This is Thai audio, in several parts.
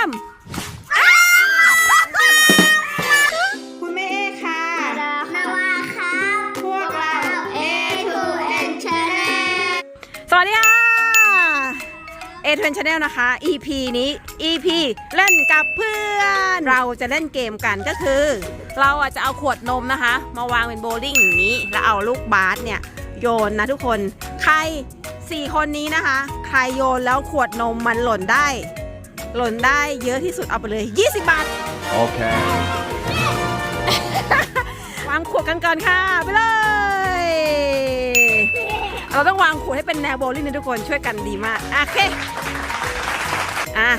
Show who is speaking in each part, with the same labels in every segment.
Speaker 1: ามคุณแม่เอค่ะ
Speaker 2: นาวาครับ
Speaker 1: พวกเรา
Speaker 2: A to N Channel
Speaker 1: สวัสดีค่ะเอทเวนชาแนลนะคะ EP นี้ EP เล่นกับเพื่อน เราจะเล่นเกมกันก็คือ เราอะจะเอาขวดนมนะคะ มาวางเป็นโบว์ลิ่งอย่างนี้ แล้วเอาลูกบาสเนี่ย โยนนะทุกคน ใคร 4 คนนี้นะคะ ใครโยนแล้วขวดนมมันหล่นได้ หล่นได้เยอะที่สุดเอาไปเลย 20 บาท
Speaker 3: Okay.
Speaker 1: วางขวดกันก่อนค่ะ ไปเลย เราต้องวางขวดให้เป็นแนวโบว์ลิ่งนะทุกคนช่วยกันดีมากโอเคอะ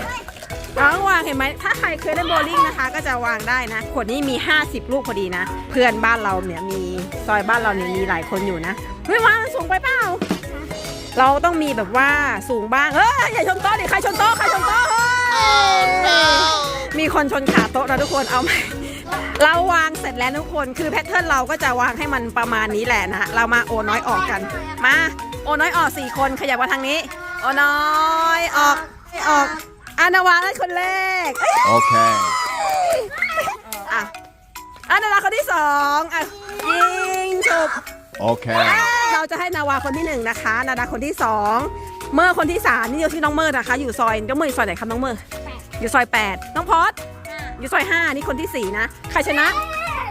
Speaker 1: เราต้องวางเห็นไหมถ้าใครเคยเล่นโบว์ลิ่งนะคะ ก็จะวางได้นะ ขวดนี้มี 50 ลูกพอดีนะ เพื่อนบ้านเราเนี่ยมีซอยบ้านเราเนี่ยมีหลายคนอยู่นะเฮ้ยวางสูงไปเปล่า เราต้องมีแบบว่าสูงบ้างเฮ้ยอย่าชนโต๊ะดิใครชนโต๊ะใครชนโต๊ะเฮ้ย มีคนชนขาโต๊ะนะทุกคนเอาไหมเราวางเสร็จแล้วทุกคนคือแพทเทิร์นเราก็จะวางให้มันประมาณนี้แหละนะฮะเรามาโอน้อยออกกัน มาโอน้อยออกสี่คนขยับมาทางนี้ โอน้อยออกออกอานาวาได้คนแรกเอ้ย
Speaker 3: Okay.
Speaker 1: อะอานาวาคนที่สองอะยิงฉุบ
Speaker 3: Okay.
Speaker 1: เราจะให้นาวาคนที่หนึ่งนะคะ นาดาคนที่สอง เมื่อคนที่สามนี่อยู่ที่น้องเมอร์นะคะ อยู่ซอยน้องเมอร์อยู่ซอยไหนครับน้องเมอร์อยู่ซอยแปดน้องพอดอยู่ซอยห้านี่คนที่สี่นะใครชนะ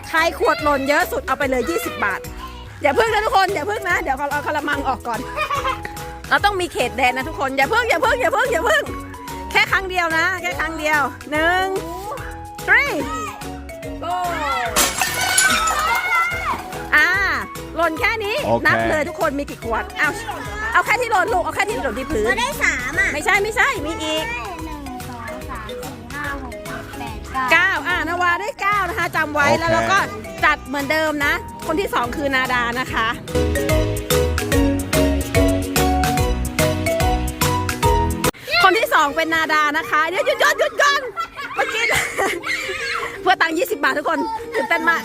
Speaker 1: ใครขวดหล่นเยอะสุดเอาไปเลย 20 บาท อย่าเพิ่งนะทุกคนอย่าเพิ่งนะเดี๋ยวเราเอากระมังออกก่อน เราต้องมีเขตแดนนะทุกคนอย่าเพิ่งอย่าเพิ่งอย่าเพิ่งอย่าเพิ่งแค่ครั้งเดียวนะ แค่ครั้งเดียวหนึ่ง three go นแค่นี้
Speaker 3: โอเค
Speaker 1: นับเลยทุกคนมีกี่ขวดเอาเอาแค่ที่หล่นลูกเอาแค่ที่หล่นที่พื้
Speaker 2: เรา
Speaker 1: น
Speaker 2: ได้สามอะ
Speaker 1: ไม่ใช่ไม่ใช่มีอีก
Speaker 2: หนึ่งสองสามสี่ห้าหกเจ็ดแปดเก้า
Speaker 1: 9 อ่านาวาได้ 9 นะคะจำไว้
Speaker 3: โอเค
Speaker 1: แล้วเราก็จัดเหมือนเดิมนะ คนที่ 2 คือนาดานะคะ คนที่ 2 เป็นนาดานะคะเดี๋ยวหยุดหยุดหยุดก่อนเมื่อกี้ เพื่อตังค์20 บาททุกคนตื่นเต้นมาก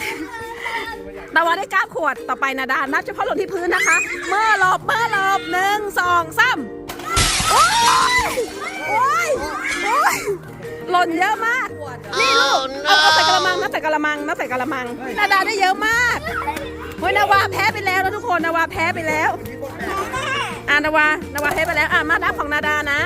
Speaker 1: นาวาได้9ขวดต่อไปนาดานับเฉพาะหล่นที่พื้นนะคะ เมื่อหลบเมื่อหลบหนึ่งสองสามโอ้ยโอ้ยโอ้ยหล่นเยอะมาก นี่ลูกเอาเอาใส่กระมังนับใส่กระมังนับใส่กระมัง นาดาได้เยอะมากเฮ้ยนาวาแพ้ไปแล้วนะทุกคนนาวาแพ้ไปแล้ว อ่านาวานาวาแพ้ไปแล้วอ่ามานับของนาดานะ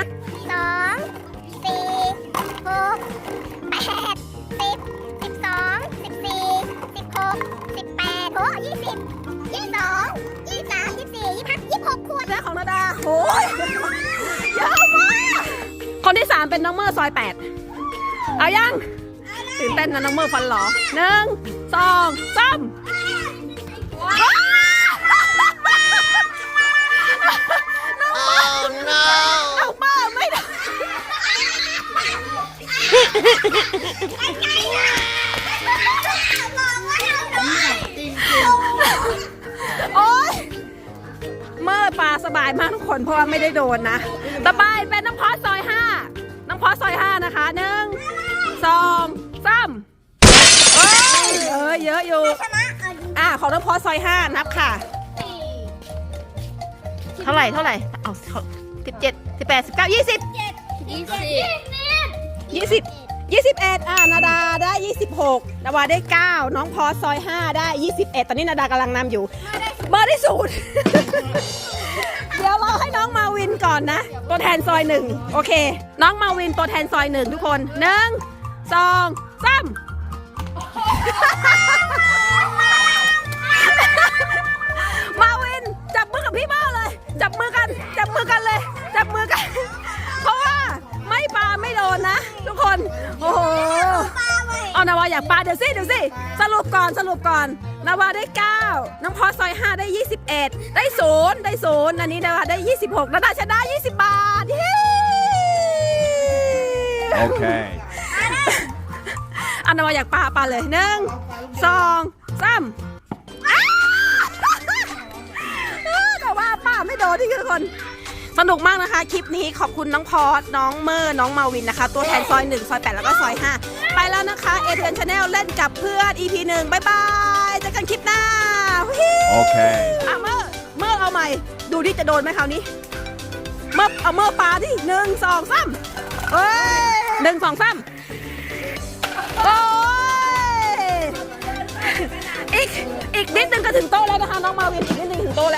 Speaker 2: ยี่สิบยี่สิบสองยี่สิบสามยี่สิบสี่ยี่สิบห้ายี่สิบหกขวด
Speaker 1: และของนาดาโอ้ยเยอะมากคนที่สามเป็นน้องเมอร์ซอยแปดเอายังตื่นเต้นนะน้องเมอร์ฟันหลอหนึ่งสองสามน้องเมอ บายมากทุกคนเพราะว่าไม่ได้โดนนะ ต่อไปเป็นน้องพอสซอยห้าน้องพอสซอยห้านะคะหนึ่งสองสามเอ้ยเออเยอะอยู่
Speaker 2: ชนะเอาดี
Speaker 1: อะของน้องพอสซอยห้านับค่ะ เท่าไหร่เท่าไหร่ เอาสิบเจ็ดสิบแปดสิบเก้ายี่สิบ
Speaker 2: ยี่สิบ
Speaker 1: ยี่สิบยี่สิบเอ็ดอะนาดาได้ยี่สิบหกนาวาได้เก้าน้องพอสซอยห้าได้ยี่สิบเอ็ดตอนนี้นาดากำลังนำอยู่ เบอร์ที่ศูนย์ เดี๋ยวรอให้น้องมาวินก่อนนะ ตัวแทนซอยหนึ่งโอเค น้องมาวินตัวแทนซอยหนึ่งทุกคนหนึ่งสองสามมาวินจับมือกับพี่เบ้าเลย จับมือกัน จับมือกันเลย จับมือกัน เพราะว่าไม่ปลาไม่โดนนะ ทุกคน โอ้โห เอานาวาอยากปลาเดี๋ยวสิเดี๋ยวสิสรุปก่อนสรุปก่อนนาวาได้ 9 น้องพอซอย 5 ได้ 21 ได้ศูนย์ได้ศูนย์อันนี้นาวาได้ 26นาดาชนะ 20 บาทเย้
Speaker 3: Okay.
Speaker 1: อันนาวาอยากปลาปลาเลยหนึ่งสองสามอ้าวแต่ว่าป้าไม่โดนที่คือคน สนุกมากนะคะ คลิปนี้ขอบคุณน้องพอสน้องเมอร์น้องมาวินนะคะ ตัวแทนซอย 1 ซอย 8 แล้วก็ซอย 5 ไปแล้วนะคะเอเทนชาแนลเล่นกับเพื่อน EP 1บ๊ายบายเจอกันคลิปหน้าฮิว
Speaker 3: โอเค
Speaker 1: อะเมอร์เมอร์เอาใหม่ ดูที่จะโดนไหมคราวนี้เมอร์เอาเมอร์ปลาที่หนึ่งสองสามเฮ้ยหนึ่งสองสามโอ้ยอีกอีกนิดนึงก็ถึงโต๊ะแล้วนะคะน้องมาวินอีกนิดนึงถึงโต๊ะแล้ว